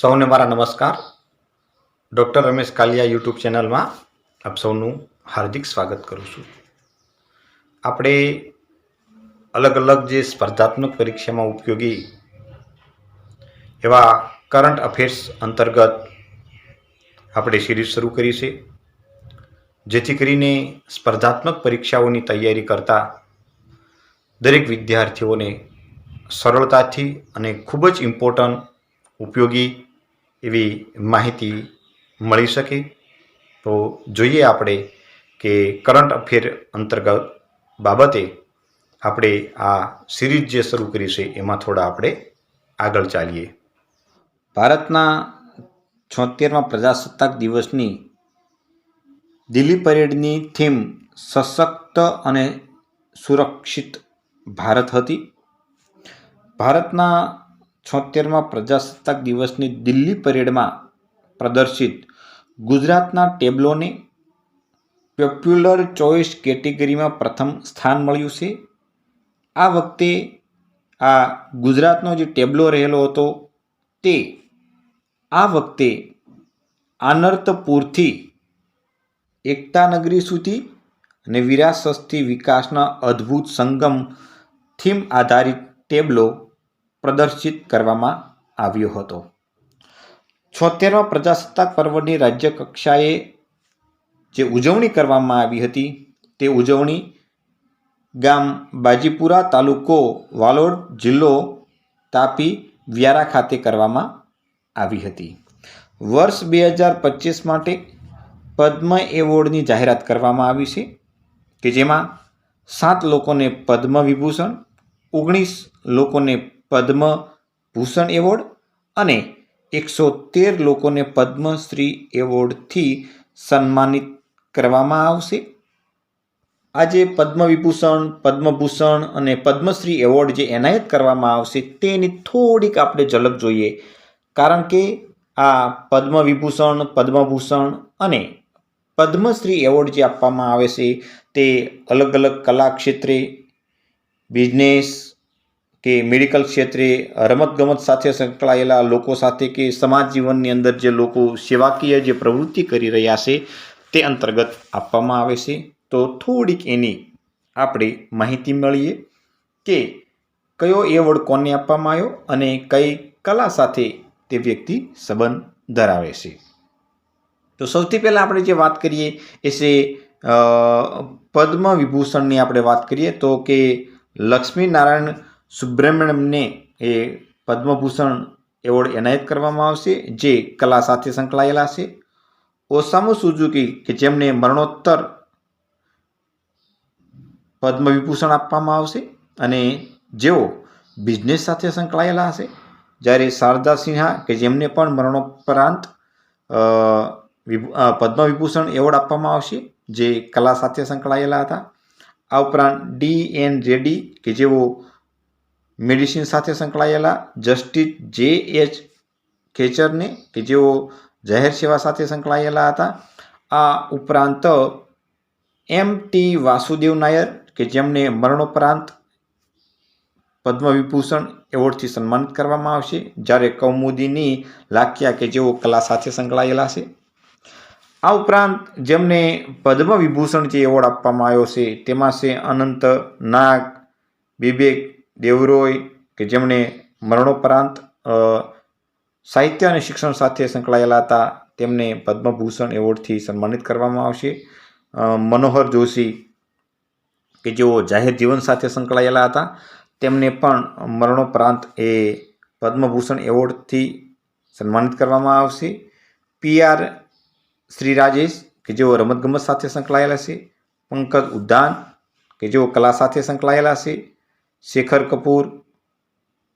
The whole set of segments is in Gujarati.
સૌને મારા નમસ્કાર. ડૉક્ટર રમેશ કાલિયા યુટ્યુબ ચેનલમાં આપ સૌનું હાર્દિક સ્વાગત કરું છું. આપણે અલગ અલગ જે સ્પર્ધાત્મક પરીક્ષામાં ઉપયોગી એવા કરંટ અફેર્સ અંતર્ગત આપણે સિરીઝ શરૂ કરી છે. જેથી કરીને સ્પર્ધાત્મક પરીક્ષાઓની તૈયારી કરતા દરેક વિદ્યાર્થીઓને સરળતાથી અને ખૂબ જ ઇમ્પોર્ટન્ટ ઉપયોગી એવી માહિતી મળી શકે. તો જોઈએ આપણે કે કરંટ અફેર અંતર્ગત બાબતે આપણે આ સિરીઝ જે શરૂ કરી છે, એમાં થોડા આપણે આગળ ચાલીએ. ભારતના છોતેરમાં પ્રજાસત્તાક દિવસની દિલ્હી પરેડની થીમ સશક્ત અને સુરક્ષિત ભારત હતી. ભારતના છોતેરમાં પ્રજાસત્તાક દિવસની દિલ્હી પરેડમાં પ્રદર્શિત ગુજરાતના ટેબ્લોને પોપ્યુલર ચોઇસ કેટેગરીમાં પ્રથમ સ્થાન મળ્યું છે. આ વખતે આ ગુજરાતનો જે ટેબ્લો રહેલો હતો તે આ વખતે આનર્તપુરથી એકતાનગરી સુધી અને વિરાસતથી વિકાસના અદ્ભુત સંગમ થીમ આધારિત ટેબ્લો પ્રદર્શિત કરવામાં આવ્યો હતો. છોતેરમા પ્રજાસત્તાક પર્વની રાજ્ય કક્ષાએ જે ઉજવણી કરવામાં આવી હતી, તે ઉજવણી ગામ બાજીપુરા તાલુકો વાલોડ જિલ્લો તાપી વ્યારા ખાતે કરવામાં આવી હતી. વર્ષ બે હજાર પચીસ માટે પદ્મ એવોર્ડની જાહેરાત કરવામાં આવી છે, કે જેમાં સાત લોકોને પદ્મ વિભૂષણ, ઓગણીસ લોકોને પદ્મ ભૂષણ એવોર્ડ અને એકસો તેર લોકોને પદ્મશ્રી એવોર્ડથી સન્માનિત કરવામાં આવશે. આજે પદ્મ વિભૂષણ પદ્મભૂષણ અને પદ્મશ્રી એવોર્ડ જે એનાયત કરવામાં આવશે તેની થોડીક આપણે ઝલક જોઈએ. કારણ કે આ પદ્મ વિભૂષણ પદ્મભૂષણ અને પદ્મશ્રી એવોર્ડ જે આપવામાં આવે છે તે અલગ અલગ કલા ક્ષેત્રે, બિઝનેસ કે મેડિકલ ક્ષેત્રે રમતગમત સાથે સંકળાયેલા લોકો સાથે કે સમાજ જીવનની અંદર જે લોકો સેવાકીય જે પ્રવૃત્તિ કરી રહ્યા છે, તે અંતર્ગત આપવામાં આવે છે. તો થોડીક એની આપણે માહિતી મળીએ કે કયો એવોર્ડ કોને આપવામાં આવ્યો અને કઈ કલા સાથે તે વ્યક્તિ સંબંધ ધરાવે છે. તો સૌથી પહેલાં આપણે જે વાત કરીએ એ છે પદ્મ વિભૂષણની આપણે વાત કરીએ તો કે લક્ષ્મી નારાયણ સુબ્રમણ્યમને એ પદ્મભૂષણ એવોર્ડ એનાયત કરવામાં આવશે, જે કલા સાથે સંકળાયેલા છે. ઓસામુ સુઝુકી કે જેમને મરણોત્તર પદ્મ વિભૂષણ આપવામાં આવશે અને જેઓ બિઝનેસ સાથે સંકળાયેલા હશે. જ્યારે શારદા સિન્હા કે જેમને પણ મરણોપરાંત પદ્મવિભૂષણ પદ્મ વિભૂષણ એવોર્ડ આપવામાં આવશે, જે કલા સાથે સંકળાયેલા હતા. આ ઉપરાંત ડી એન રેડ્ડી કે જેઓ મેડિસિન સાથે સંકળાયેલા જસ્ટિસ જે એચ ખેચરને કે જેઓ જાહેર સેવા સાથે સંકળાયેલા હતા, આ ઉપરાંત એમ ટી વાસુદેવ નાયર કે જેમને મરણોપરાંત પદ્મ વિભૂષણ એવોર્ડથી સન્માનિત કરવામાં આવશે, જ્યારે કૌમુદીની લાખિયા કે જેઓ કલા સાથે સંકળાયેલા છે. આ ઉપરાંત જેમને પદ્મ વિભૂષણ જે એવોર્ડ આપવામાં આવ્યો છે, તેમાં છે અનંત નાગ, વિવેક દેવરોય કે જેમણે મરણોપરાંત સાહિત્ય અને શિક્ષણ સાથે સંકળાયેલા હતા, તેમને પદ્મભૂષણ એવોર્ડથી સન્માનિત કરવામાં આવશે. મનોહર જોશી કે જેઓ જાહેર જીવન સાથે સંકળાયેલા હતા, તેમને પણ મરણોપરાંત એ પદ્મભૂષણ એવોર્ડથી સન્માનિત કરવામાં આવશે. પી આર શ્રી રાજેશ કે જેઓ રમતગમત સાથે સંકળાયેલા છે. પંકજ ઉદ્યાન કે જેઓ કલા સાથે સંકળાયેલા છે. શેખર કપૂર,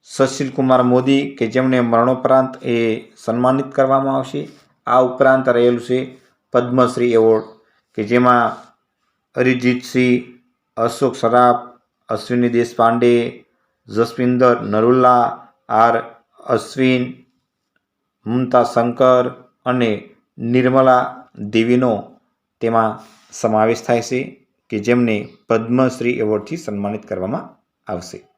સુશીલ કુમાર મોદી કે જેમને મરણોપરાંત એ સન્માનિત કરવામાં આવશે. આ ઉપરાંત રહેલું છે પદ્મશ્રી એવોર્ડ કે જેમાં અરિજીતસિંહ, અશોક સરાફ, અશ્વિની દેશપાંડે જસવિંદર નરુલ્લા, આર અશ્વિન, મમતા શંકર અને નિર્મલા દેવીનો તેમાં સમાવેશ થાય છે કે જેમને પદ્મશ્રી એવોર્ડથી સન્માનિત કરવામાં આવશે.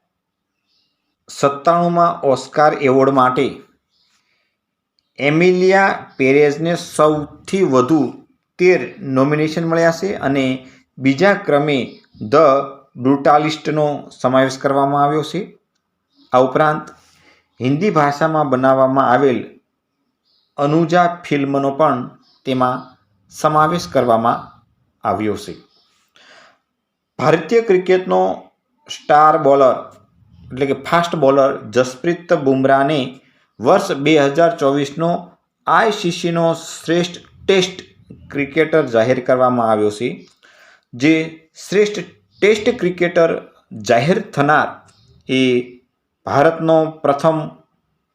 સત્તાણુંમાં ઓસ્કાર એવોર્ડ માટે એમિલિયા પેરેઝને સૌથી વધુ તેર નોમિનેશન મળ્યા છે અને બીજા ક્રમે ધ બ્રુટાલિસ્ટનો સમાવેશ કરવામાં આવ્યો છે. આ ઉપરાંત હિન્દી ભાષામાં બનાવવામાં આવેલ અનુજા ફિલ્મનો પણ તેમાં સમાવેશ કરવામાં આવ્યો છે. ભારતીય ક્રિકેટનો સ્ટાર બોલર, એટલે કે ફાસ્ટ બોલર જસપ્રીત બુમરાને વર્ષ બે હજાર ચોવીસનો આઈસીસીનો શ્રેષ્ઠ ટેસ્ટ ક્રિકેટર જાહેર કરવામાં આવ્યો છે. જે શ્રેષ્ઠ ટેસ્ટ ક્રિકેટર જાહેર થનાર એ ભારતનો પ્રથમ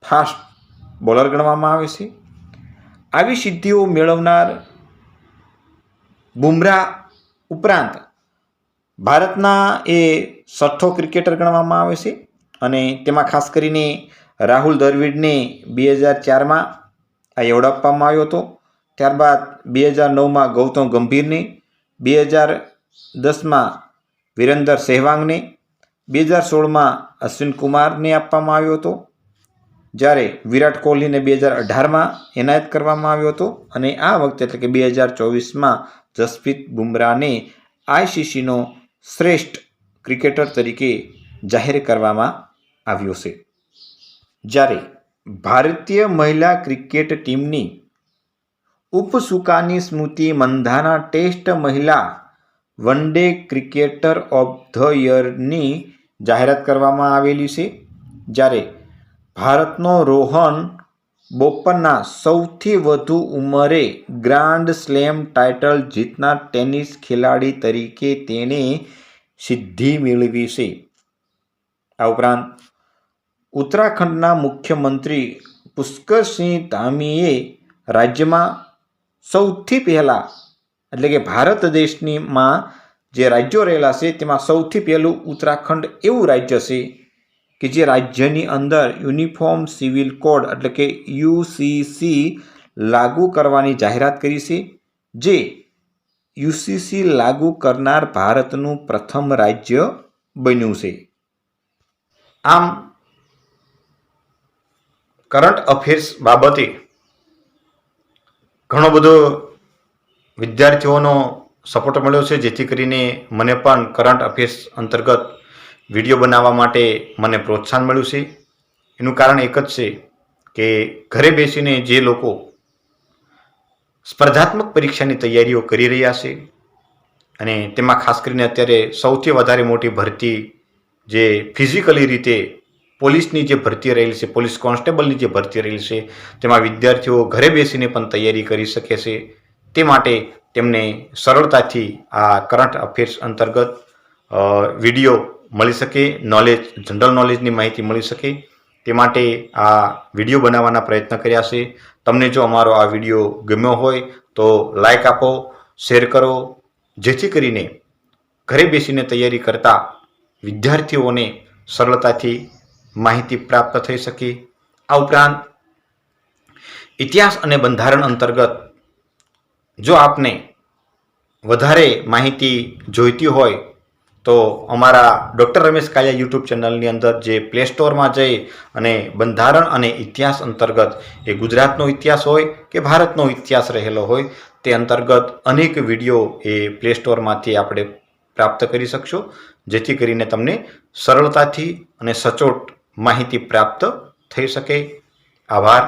ફાસ્ટ બોલર ગણવામાં આવે છે. આવી સિદ્ધિઓ મેળવનાર બુમરાહ ઉપરાંત ભારતના એ છઠ્ઠો ક્રિકેટર ગણવામાં આવે છે અને તેમાં ખાસ કરીને રાહુલ દ્રવિડને બે હજાર ચારમાં આ એવોર્ડ આપવામાં આવ્યો હતો. ત્યારબાદ બે હજાર નવમાં ગૌતમ ગંભીરને, બે હજાર દસમાં વિરેન્દર સહેવાગને, બે હજાર સોળમાં અશ્વિન કુમારને આપવામાં આવ્યો હતો. જ્યારે વિરાટ કોહલીને બે હજાર અઢારમાં એનાયત કરવામાં આવ્યો હતો અને આ વખતે એટલે કે બે હજાર ચોવીસમાં જસપ્રીત બુમરાહને આઈસીસીનો શ્રેષ્ઠ ક્રિકેટર તરીકે જાહેર કરવામાં આવ્યો છે. જ્યારે ભારતીય મહિલા ક્રિકેટ ટીમની ઉપસુકાની સ્મૃતિ મંધાના ટેસ્ટ મહિલા one day cricketer of the યરની જાહેરાત કરવામાં આવેલી છે. જ્યારે ભારતનો રોહન બોપન્ના સૌથી વધુ ઉંમરે ગ્રાન્ડ સ્લેમ ટાઇટલ જીતનાર ટેનિસ ખેલાડી તરીકે તેણે સિદ્ધિ મેળવી છે. આ ઉપરાંત ઉત્તરાખંડના મુખ્યમંત્રી પુષ્કરસિંહ ધામીએ રાજ્યમાં સૌથી પહેલાં, એટલે કે ભારત દેશનીમાં જે રાજ્યો રહેલા છે, તેમાં સૌથી પહેલું ઉત્તરાખંડ એવું રાજ્ય છે કે જે રાજ્યની અંદર યુનિફોર્મ સિવિલ કોડ, એટલે કે યુસીસી લાગુ કરવાની જાહેરાત કરી છે, જે યુસીસી લાગુ કરનાર ભારતનું પ્રથમ રાજ્ય બન્યું છે. આમ, કરંટ અફેર્સ બાબતે ઘણો બધો વિદ્યાર્થીઓનો સપોર્ટ મળ્યો છે, જેથી કરીને મને પણ કરંટ અફેર્સ અંતર્ગત વીડિયો બનાવવા માટે મને પ્રોત્સાહન મળ્યું છે. એનું કારણ એક જ છે કે ઘરે બેસીને જે લોકો સ્પર્ધાત્મક પરીક્ષાની તૈયારીઓ કરી રહ્યા છે અને તેમાં ખાસ કરીને અત્યારે સૌથી વધારે મોટી ભરતી જે ફિઝિકલી રીતે પોલીસની જે ભરતી રહેલી છે, પોલીસ કોન્સ્ટેબલની જે ભરતી રહેલી છે, તેમાં વિદ્યાર્થીઓ ઘરે બેસીને પણ તૈયારી કરી શકે છે. તે માટે તેમને સરળતાથી આ કરંટ અફેર્સ અંતર્ગત વીડિયો મળી શકે, નોલેજ, જનરલ નોલેજની માહિતી મળી શકે. તે માટે આ વીડિયો બનાવવાના પ્રયત્ન કર્યા છે. તમને જો અમારો આ વીડિયો ગમ્યો હોય તો લાઈક આપો શેર કરો, જેથી કરીને ઘરે બેસીને તૈયારી કરતા વિદ્યાર્થીઓને સરળતાથી માહિતી પ્રાપ્ત થઈ શકે. આ ઉપરાંત ઇતિહાસ અને બંધારણ અંતર્ગત જો આપને વધારે માહિતી જોઈતી હોય તો અમારા ડૉક્ટર રમેશ કાયા યુટ્યુબ ચેનલની અંદર જે પ્લે સ્ટોરમાં જઈ અને બંધારણ અને ઇતિહાસ અંતર્ગત એ ગુજરાતનો ઇતિહાસ હોય કે ભારતનો ઇતિહાસ રહેલો હોય, તે અંતર્ગત અનેક વીડિયો એ પ્લે સ્ટોરમાંથી આપણે પ્રાપ્ત કરી શકશો, જેથી કરીને તમને સરળતાથી અને સચોટ માહિતી પ્રાપ્ત થઈ શકે. આભાર.